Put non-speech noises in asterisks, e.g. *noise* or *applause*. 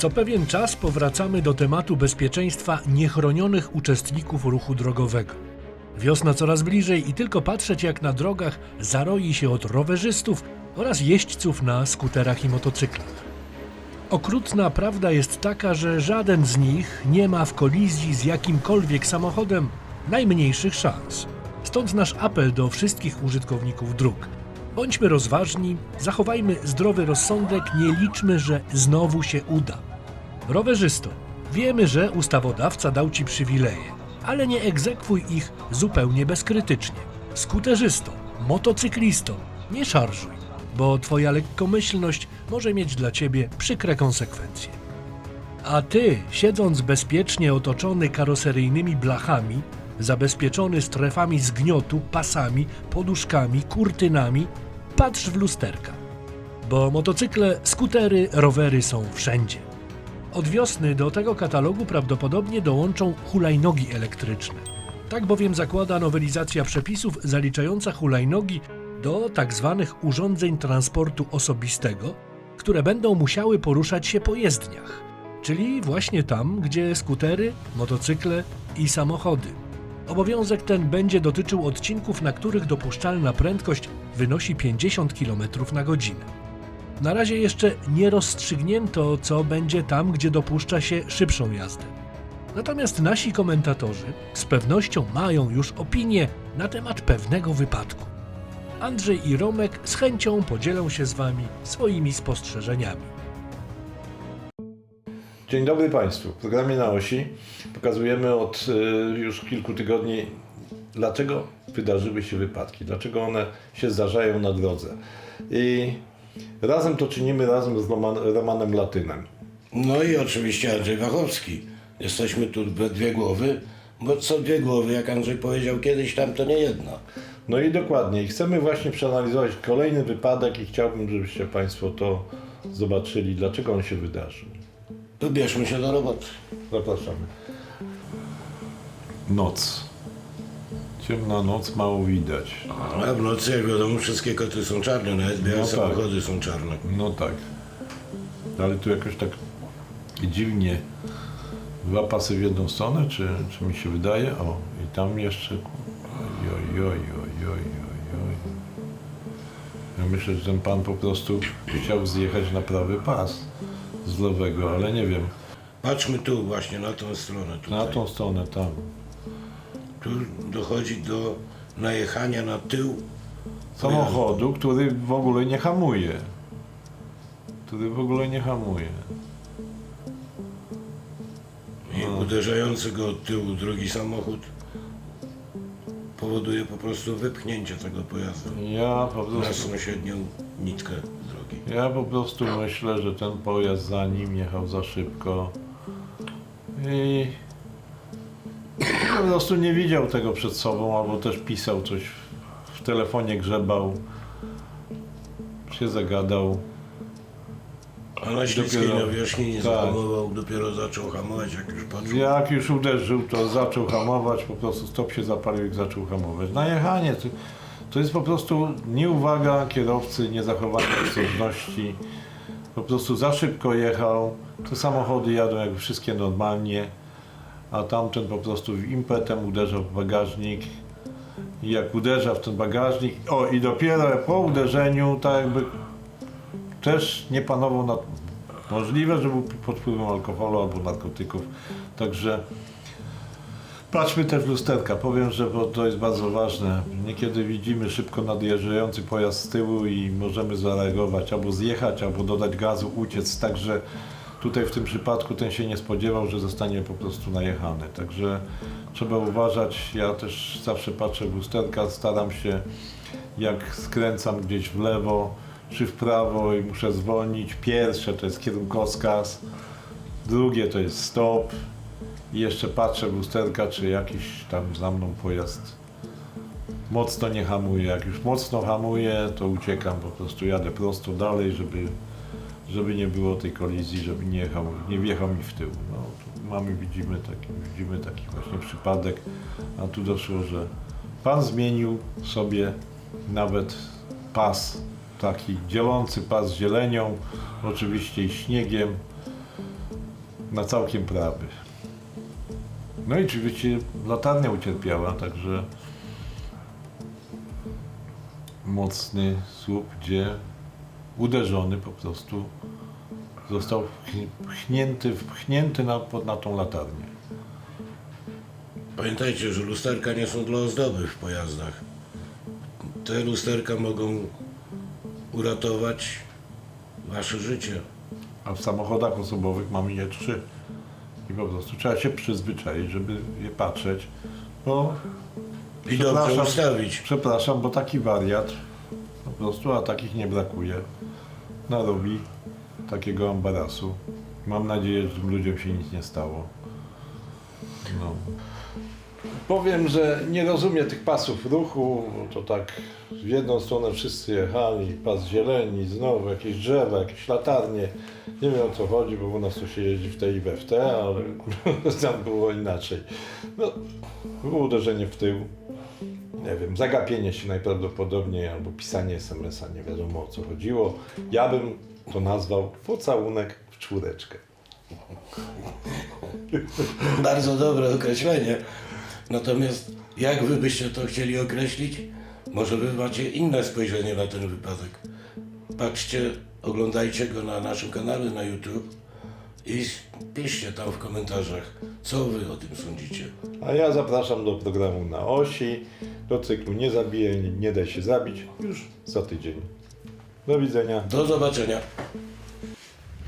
Co pewien czas powracamy do tematu bezpieczeństwa niechronionych uczestników ruchu drogowego. Wiosna coraz bliżej i tylko patrzeć jak na drogach zaroi się od rowerzystów oraz jeźdźców na skuterach i motocyklach. Okrutna prawda jest taka, że żaden z nich nie ma w kolizji z jakimkolwiek samochodem najmniejszych szans. Stąd nasz apel do wszystkich użytkowników dróg. Bądźmy rozważni, zachowajmy zdrowy rozsądek, nie liczmy, że znowu się uda. Rowerzysto, wiemy, że ustawodawca dał ci przywileje, ale nie egzekwuj ich zupełnie bezkrytycznie. Skuterzysto, motocyklisto, nie szarżuj, bo twoja lekkomyślność może mieć dla ciebie przykre konsekwencje. A ty, siedząc bezpiecznie otoczony karoseryjnymi blachami, zabezpieczony strefami zgniotu, pasami, poduszkami, kurtynami, patrz w lusterka. Bo motocykle, skutery, rowery są wszędzie. Od wiosny do tego katalogu prawdopodobnie dołączą hulajnogi elektryczne. Tak bowiem zakłada nowelizacja przepisów zaliczająca hulajnogi do tak zwanych urządzeń transportu osobistego, które będą musiały poruszać się po jezdniach, czyli właśnie tam, gdzie skutery, motocykle i samochody. Obowiązek ten będzie dotyczył odcinków, na których dopuszczalna prędkość wynosi 50 km na godzinę. Na razie jeszcze nie rozstrzygnięto, co będzie tam, gdzie dopuszcza się szybszą jazdę. Natomiast nasi komentatorzy z pewnością mają już opinię na temat pewnego wypadku. Andrzej i Romek z chęcią podzielą się z Wami swoimi spostrzeżeniami. Dzień dobry Państwu. W programie na osi pokazujemy od y, już kilku tygodni, dlaczego wydarzyły się wypadki, dlaczego one się zdarzają na drodze. I razem to czynimy razem z Roman, Romanem Latynem. No i oczywiście Andrzej Wachowski. Jesteśmy tu we dwie głowy, bo co dwie głowy, jak Andrzej powiedział kiedyś, tam to nie jedna. No i dokładnie. I chcemy właśnie przeanalizować kolejny wypadek i chciałbym, żebyście Państwo to zobaczyli, dlaczego on się wydarzył. To bierzmy się do roboty. Zapraszamy. Noc. Ciemna noc, mało widać. A w nocy, jak wiadomo, wszystkie koty są czarne, nawet białe No tak. samochody są czarne. No tak. Ale tu jakoś tak dziwnie dwa pasy w jedną stronę, czy, czy mi się wydaje? O, i tam jeszcze. Oj, oj, oj, oj, oj, oj. Ja myślę, że ten pan po prostu chciał zjechać na prawy pas z lewego, ale nie wiem. Patrzmy tu właśnie, na tą stronę. Tutaj. Na tą stronę tam. Tu dochodzi do najechania na tył. Samochodu, który w ogóle nie hamuje. Który w ogóle nie hamuje. I No. uderzający go od tyłu drugi samochód powoduje po prostu wypchnięcie tego pojazdu Ja po na prostu, sąsiednią nitkę drogi. ja po prostu myślę, że ten pojazd za nim jechał za szybko i po prostu nie widział tego przed sobą, albo też pisał coś w telefonie, grzebał, się zagadał. A na śliskiej Dopiero- nawierzchni nie tak. zahamował, dopiero zaczął hamować, jak już patrzył. Jak już uderzył, to zaczął hamować, po prostu stop się zapalił i zaczął hamować. Najechanie to, to jest po prostu nieuwaga kierowcy, niezachowanie ostrożności. Po prostu za szybko jechał, te samochody jadą jak wszystkie normalnie, a tamten po prostu impetem uderzał w bagażnik. I jak uderza w ten bagażnik, o i dopiero po uderzeniu, tak jakby też nie panował nad... Możliwe, że był pod wpływem alkoholu albo narkotyków. Także patrzmy też w lusterka. Powiem, że to jest bardzo ważne. Niekiedy widzimy szybko nadjeżdżający pojazd z tyłu i możemy zareagować, albo zjechać, albo dodać gazu, uciec. Także tutaj w tym przypadku ten się nie spodziewał, że zostanie po prostu najechany. Także trzeba uważać. Ja też zawsze patrzę w lusterka, staram się jak skręcam gdzieś w lewo czy w prawo i muszę zwolnić. Pierwsze to jest kierunkowskaz, drugie to jest stop i jeszcze patrzę w lusterka, czy jakiś tam za mną pojazd mocno nie hamuje. Jak już mocno hamuje, to uciekam, po prostu jadę prosto dalej, żeby, żeby nie było tej kolizji, żeby nie, jechał, nie wjechał mi w tył. No, mamy, widzimy taki, widzimy taki właśnie przypadek, a tu doszło, że pan zmienił sobie nawet pas, taki dzielący pas zielenią, oczywiście i śniegiem. na całkiem prawy. No i oczywiście latarnia ucierpiała, także mocny słup, gdzie uderzony po prostu został pchnięty, wpchnięty na, pod- na tą latarnię. Pamiętajcie, że lusterka nie są dla ozdoby w pojazdach. Te lusterka mogą uratować wasze życie. A w samochodach osobowych mamy je trzy. I po prostu trzeba się przyzwyczaić, żeby je patrzeć, bo I dobrze ustawić. Przepraszam, bo taki wariat po prostu, a takich nie brakuje, narobi takiego ambarasu. Mam nadzieję, że tym ludziom się nic nie stało. No. Powiem, że nie rozumiem tych pasów ruchu, to tak w jedną stronę wszyscy jechali, pas zieleni, znowu jakieś drzewa, jakieś latarnie. Nie wiem o co chodzi, bo u nas to się jeździ w tej i we w te, ale *laughs* tam było inaczej. No, było uderzenie w tył, nie wiem, zagapienie się najprawdopodobniej albo pisanie SMS-a, nie wiadomo o co chodziło. Ja bym to nazwał pocałunek w czwóreczkę. *laughs* Bardzo dobre określenie. Natomiast jak wy byście to chcieli określić? Może wy macie inne spojrzenie na ten wypadek. Patrzcie, oglądajcie go na naszym kanale na YouTube i piszcie tam w komentarzach, co wy o tym sądzicie. A ja zapraszam do programu na osi, do cyklu Nie zabijaj, nie, nie daj się zabić już za tydzień. Do widzenia. Do zobaczenia.